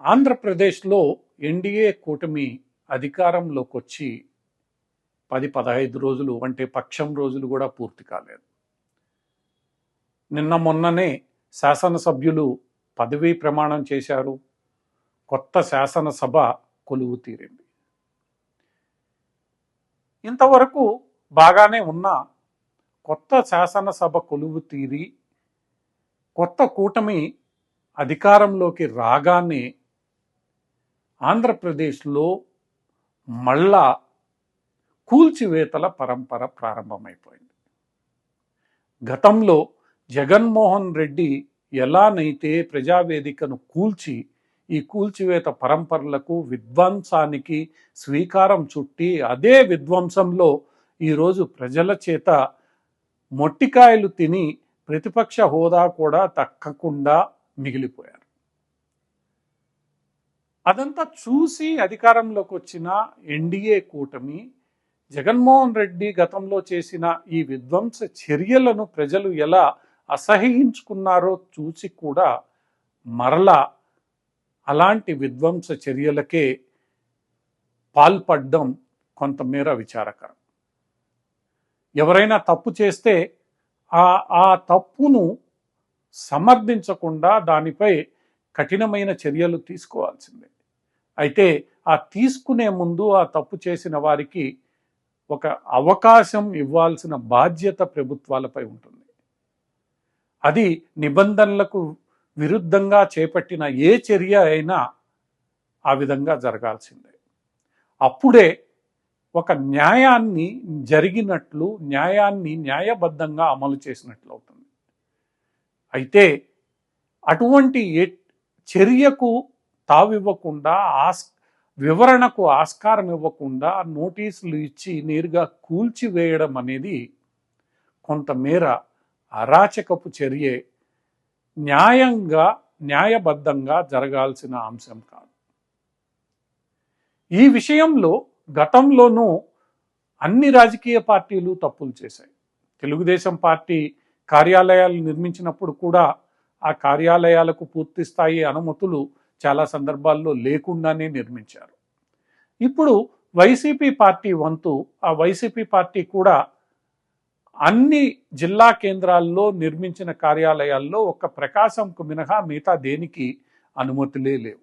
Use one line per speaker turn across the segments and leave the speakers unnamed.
ఆంధ్రప్రదేశ్లో ఎన్డీఏ కూటమి అధికారంలోకి వచ్చి పది పదహైదు రోజులు అంటే పక్షం రోజులు కూడా పూర్తి కాలేదు. నిన్న మొన్ననే శాసనసభ్యులు పదవీ ప్రమాణం చేశారు. కొత్త శాసనసభ కొలువు తీరింది. ఇంతవరకు బాగానే ఉన్న కొత్త శాసనసభ కొలువు తీరి కొత్త కూటమి అధికారంలోకి రాగానే ఆంధ్రప్రదేశ్లో మళ్ళా కూల్చివేతల పరంపర ప్రారంభమైపోయింది. గతంలో జగన్మోహన్ రెడ్డి ఎలానైతే ప్రజావేదికను కూల్చి ఈ కూల్చివేత పరంపరలకు విధ్వంసానికి స్వీకారం చుట్టి అదే విధ్వంసంలో ఈరోజు ప్రజల చేత మొట్టికాయలు తిని ప్రతిపక్ష హోదా కూడా దక్కకుండా మిగిలిపోయారు. అదంతా చూసి అధికారంలోకి వచ్చిన ఎన్డీఏ కూటమి జగన్మోహన్ రెడ్డి గతంలో చేసిన ఈ విధ్వంస చర్యలను ప్రజలు ఎలా అసహించుకున్నారో చూసి కూడా మరలా అలాంటి విధ్వంస చర్యలకే పాల్పడ్డం కొంతమేర విచారకరం. ఎవరైనా తప్పు చేస్తే ఆ ఆ తప్పును సమర్థించకుండా దానిపై కఠినమైన చర్యలు తీసుకోవాల్సిందే. అయితే ఆ తీసుకునే ముందు ఆ తప్పు చేసిన వారికి ఒక అవకాశం ఇవ్వాల్సిన బాధ్యత ప్రభుత్వాలపై ఉంటుంది. అది నిబంధనలకు విరుద్ధంగా చేపట్టిన ఏ చర్య అయినా ఆ విధంగా జరగాల్సిందే. అప్పుడే ఒక న్యాయాన్ని జరిగినట్లు న్యాయాన్ని న్యాయబద్ధంగా అమలు చేసినట్లు అవుతుంది. అయితే అటువంటి చర్యకు తావివ్వకుండా ఆస్ వివరణకు ఆస్కారం ఇవ్వకుండా నోటీసులు ఇచ్చి నేరుగా కూల్చివేయడం అనేది కొంతమేర అరాచకపు చర్యే. న్యాయంగా న్యాయబద్ధంగా జరగాల్సిన అంశం కాదు. ఈ విషయంలో గతంలోనూ అన్ని రాజకీయ పార్టీలు తప్పులు చేశాయి. తెలుగుదేశం పార్టీ కార్యాలయాలు నిర్మించినప్పుడు కూడా ఆ కార్యాలయాలకు పూర్తి స్థాయి అనుమతులు చాలా సందర్భాల్లో లేకుండానే నిర్మించారు. ఇప్పుడు వైసీపీ పార్టీ వంతు ఆ వైసీపీ పార్టీ కూడా అన్ని జిల్లా కేంద్రాల్లో నిర్మించిన కార్యాలయాల్లో ఒక ప్రకాశంకు మినహా మిగతా దేనికి అనుమతులే లేవు.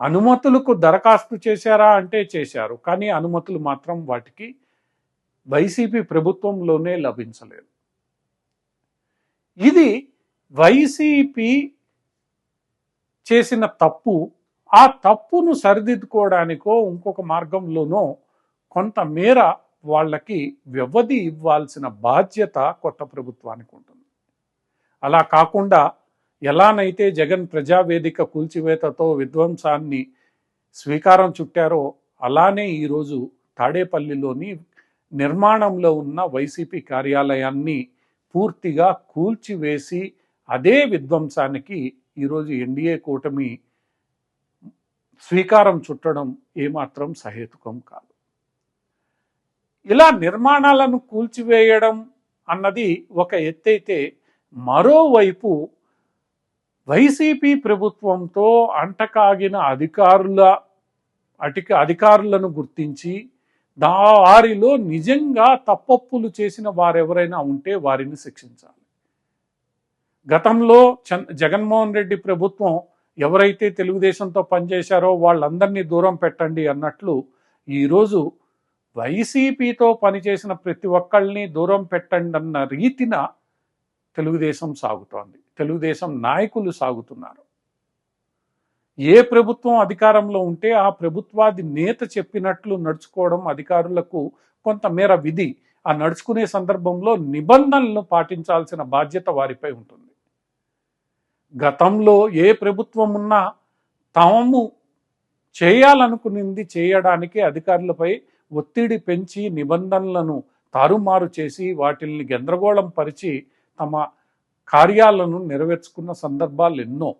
అనుమతులకు దరఖాస్తు చేశారా అంటే చేశారు కానీ అనుమతులు మాత్రం వాటికి వైసీపీ ప్రభుత్వంలోనే లభించలేదు. ఇది వైసీపీ చేసిన తప్పు ఆ తప్పును సరిదిద్దుకోవడానికో ఇంకొక మార్గంలోనో కొంతమేర వాళ్ళకి వ్యవధి ఇవ్వాల్సిన బాధ్యత కొత్త ప్రభుత్వానికి ఉంటుంది. అలా కాకుండా ఎలానైతే జగన్ ప్రజావేదిక కూల్చివేతతో విధ్వంసాన్ని స్వీకారం చుట్టారో అలానే ఈరోజు తాడేపల్లిలోని నిర్మాణంలో ఉన్న వైసీపీ కార్యాలయాన్ని పూర్తిగా కూల్చివేసి అదే విధ్వంసానికి ఈరోజు ఎన్డీఏ కూటమి స్వీకారం చుట్టడం ఏమాత్రం సహేతుకం కాదు. ఇలా నిర్మాణాలను కూల్చివేయడం అన్నది ఒక ఎత్తైతే మరోవైపు వైసీపీ ప్రభుత్వంతో అంటకాగిన అధికారుల అటిక అధికారులను గుర్తించి దా వారిలో నిజంగా తప్పప్పులు చేసిన వారెవరైనా ఉంటే వారిని శిక్షించాలి. గతంలో చన్ జగన్మోహన్ రెడ్డి ప్రభుత్వం ఎవరైతే తెలుగుదేశంతో పనిచేశారో వాళ్ళందరినీ దూరం పెట్టండి అన్నట్లు ఈరోజు వైసీపీతో పనిచేసిన ప్రతి ఒక్కళ్ళని దూరం పెట్టండి అన్న రీతిన తెలుగుదేశం సాగుతోంది. తెలుగుదేశం నాయకులు సాగుతున్నారు. ఏ ప్రభుత్వం అధికారంలో ఉంటే ఆ ప్రభుత్వాది నేత చెప్పినట్లు నడుచుకోవడం అధికారులకు కొంతమేర విధి. ఆ నడుచుకునే సందర్భంలో నిబంధనలను పాటించాల్సిన బాధ్యత వారిపై ఉంటుంది. గతంలో ఏ ప్రభుత్వం ఉన్నా తాము చేయాలనుకునింది చేయడానికి అధికారులపై ఒత్తిడి పెంచి నిబంధనలను తారుమారు చేసి వాటిల్ని గందరగోళం పరిచి తమ కార్యాలను నెరవేర్చుకున్న సందర్భాలు ఎన్నో.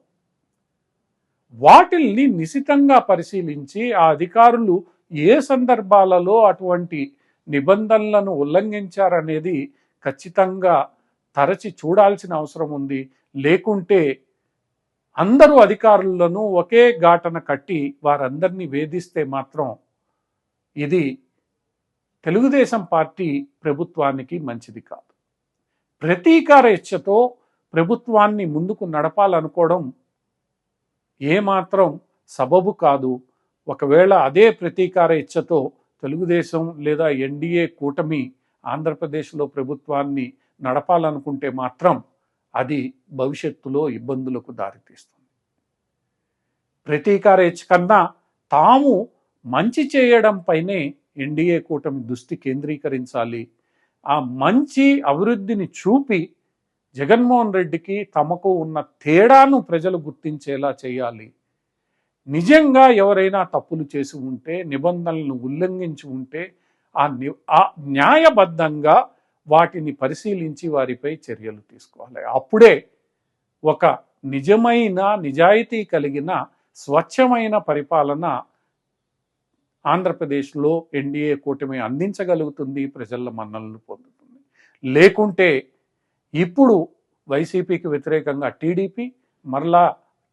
వాటిల్ని నిశితంగా పరిశీలించి ఆ అధికారులు ఏ సందర్భాలలో అటువంటి నిబంధనలను ఉల్లంఘించారనేది ఖచ్చితంగా తరచి చూడాల్సిన అవసరం ఉంది. లేకుంటే అందరూ అధికారులను ఒకే ఘాటన కట్టి వారందరినీ వేధిస్తే మాత్రం ఇది తెలుగుదేశం పార్టీ ప్రభుత్వానికి మంచిది కాదు. ప్రతీకార ఇచ్చతో ప్రభుత్వాన్ని ముందుకు నడపాలనుకోవడం ఏమాత్రం సబబు కాదు. ఒకవేళ అదే ప్రతీకార ఇచ్చతో తెలుగుదేశం లేదా ఎన్డీఏ కూటమి ఆంధ్రప్రదేశ్లో ప్రభుత్వాన్ని నడపాలనుకుంటే మాత్రం అది భవిష్యత్తులో ఇబ్బందులకు దారితీస్తుంది. ప్రతీకార కన్నా తాము మంచి చేయడం పైనే ఎన్డీఏ కూటమి దృష్టి కేంద్రీకరించాలి. ఆ మంచి అభివృద్ధిని చూపి జగన్మోహన్ రెడ్డికి తమకు ఉన్న తేడాను ప్రజలు గుర్తించేలా చేయాలి. నిజంగా ఎవరైనా తప్పులు చేసి ఉంటే నిబంధనలను ఉల్లంఘించి ఉంటే ఆ ని ఆ న్యాయబద్ధంగా వాటిని పరిశీలించి వారిపై చర్యలు తీసుకోవాలి. అప్పుడే ఒక నిజమైన నిజాయితీ కలిగిన స్వచ్ఛమైన పరిపాలన ఆంధ్రప్రదేశ్లో ఎన్డీఏ కూటమి అందించగలుగుతుంది ప్రజల మన్నలను పొందుతుంది. లేకుంటే ఇప్పుడు వైసీపీకి వ్యతిరేకంగా టీడీపీ మరలా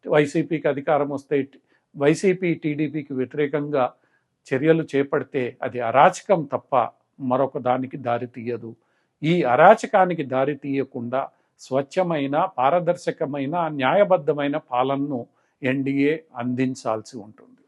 వైసీపీకి అధికారం వస్తే వైసీపీ టీడీపీకి వ్యతిరేకంగా చర్యలు చేపడితే అది అరాచకం తప్ప మరొక దానికి దారి తీయదు. ఈ అరాచకానికి దారి తీయకుండా స్వచ్ఛమైన పారదర్శకమైన న్యాయబద్ధమైన పాలనను ఎన్డీఏ అందించాల్సి ఉంటుంది.